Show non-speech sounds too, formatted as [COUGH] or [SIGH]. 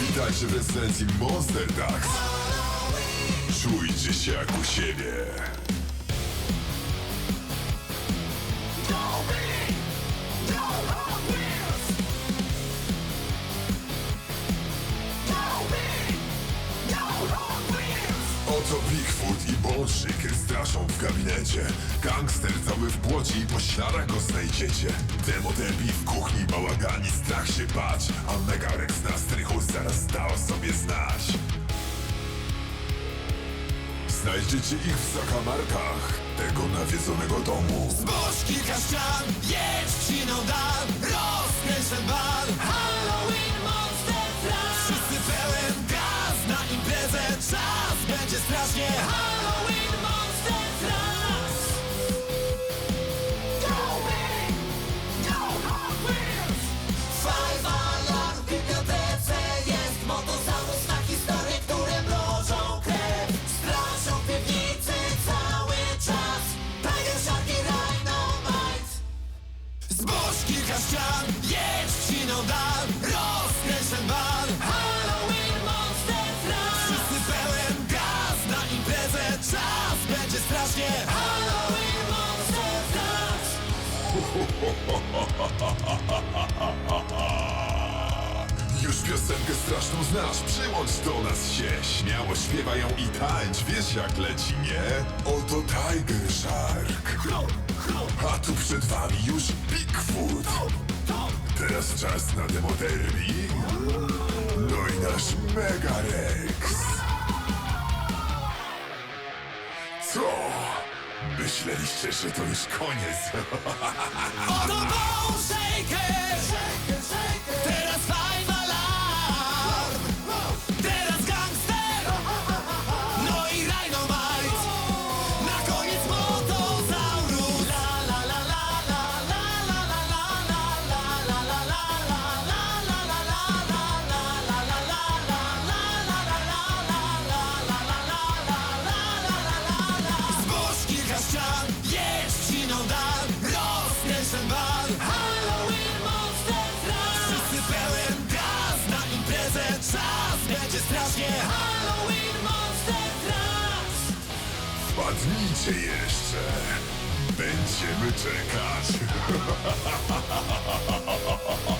Witajcie w rezydencji Monster Ducks. Czujcie się jak u siebie. Oto Bigfoot i Bolszyk straszą w gabinecie. Gangster cały w błocie i po śladach go znajdziecie. Demo w kuchni bałagani, strach się bać. A Megarex na strychu zaraz dał sobie znać. Znajdziecie ich w zakamarkach tego nawiedzonego domu. Halloween Monster Już piosenkę straszną znasz, przyłącz do nas się. Śmiało śpiewaj ją i tańcz, wiesz jak leci, nie? Oto Tiger Shark. A tu przed wami już Bigfoot. Teraz czas na demo No i nasz Mega Rex Myśleliście, że to już koniec? [LAUGHS] Oto będzie strasznie. Halloween Monster Truck Wpadnijcie jeszcze. Będziemy czekać [LAUGHS]